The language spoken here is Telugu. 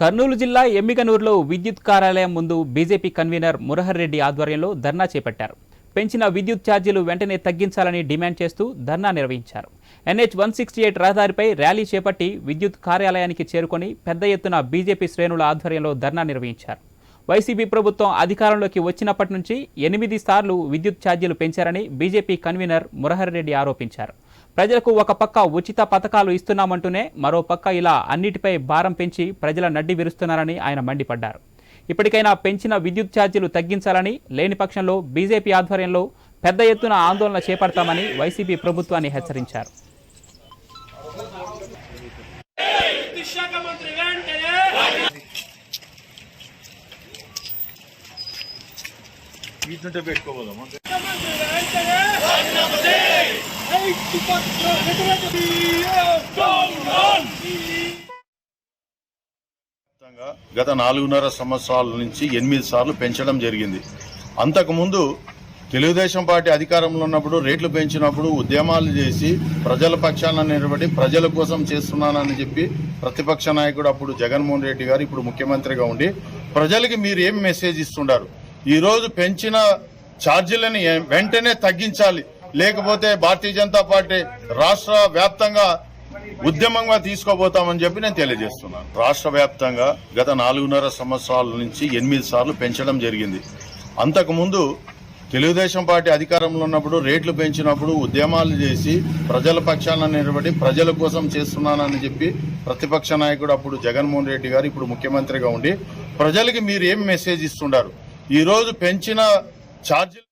కర్నూలు జిల్లా ఎమ్మికనూరులో విద్యుత్ కార్యాలయం ముందు బీజేపీ కన్వీనర్ మురహర్ రెడ్డి ఆధ్వర్యంలో ధర్నా చేపట్టారు. పెంచిన విద్యుత్ ఛార్జీలు వెంటనే తగ్గించాలని డిమాండ్ చేస్తూ ధర్నా నిర్వహించారు. ఎన్హెచ్ వన్ సిక్స్టీ ఎయిట్ రహదారిపై ర్యాలీ చేపట్టి విద్యుత్ కార్యాలయానికి చేరుకొని పెద్ద ఎత్తున బీజేపీ శ్రేణుల ఆధ్వర్యంలో ధర్నా నిర్వహించారు. వైసీపీ ప్రభుత్వం అధికారంలోకి వచ్చినప్పటి నుంచి ఎనిమిది సార్లు విద్యుత్ ఛార్జీలు పెంచారని బీజేపీ కన్వీనర్ మురహర్ రెడ్డి ఆరోపించారు. ప్రజలకు ఒక పక్క ఉచిత పథకాలు ఇస్తున్నామంటూనే మరో పక్క ఇలా అన్నిటిపై భారం పెంచి ప్రజల నడ్డి విరుస్తున్నారని ఆయన మండిపడ్డారు. ఇప్పటికైనా పెంచిన విద్యుత్ ఛార్జీలు తగ్గించాలని లేని పక్షంలో బీజేపీ ఆధ్వర్యంలో పెద్ద ఎత్తున ఆందోళన చేపడతామని వైసీపీ ప్రభుత్వాన్ని హెచ్చరించారు. విద్యుత్ పెట్టుకోబోదాం గత నాలుగున్నర సంవత్సరాల నుంచి ఎనిమిది సార్లు పెంచడం జరిగింది. అంతకుముందు తెలుగుదేశం పార్టీ అధికారంలో ఉన్నప్పుడు రేట్లు పెంచినప్పుడు ఉద్యమాలు చేసి ప్రజల పక్షాన నిలబడి ప్రజల కోసం చేస్తున్నానని చెప్పి ప్రతిపక్ష నాయకుడు అప్పుడు జగన్మోహన్ రెడ్డి గారు ఇప్పుడు ముఖ్యమంత్రిగా ఉండి ప్రజలకి మీరు ఏం మెసేజ్ ఇస్తున్నారు ఈరోజు పెంచిన ఛార్జీలని వెంటనే తగ్గించాలి. లేకపోతే భారతీయ జనతా పార్టీ రాష్ట్ర వ్యాప్తంగా ఉద్యమంగా తీసుకోబోతామని చెప్పి నేను తెలియజేస్తున్నాను. రాష్ట్ర వ్యాప్తంగా గత నాలుగున్నర సంవత్సరాల నుంచి ఎనిమిది సార్లు పెంచడం జరిగింది. అంతకుముందు తెలుగుదేశం పార్టీ అధికారంలో ఉన్నప్పుడు రేట్లు పెంచినప్పుడు ఉద్యమాలు చేసి ప్రజల పక్షాన నిలబడి ప్రజల కోసం చేస్తున్నానని చెప్పి ప్రతిపక్ష నాయకుడు అప్పుడు జగన్మోహన్ రెడ్డి గారు ఇప్పుడు ముఖ్యమంత్రిగా ఉండి ప్రజలకి మీరు ఏం మెసేజ్ ఇస్తుండారు? ఈరోజు పెంచిన ఛార్జీలు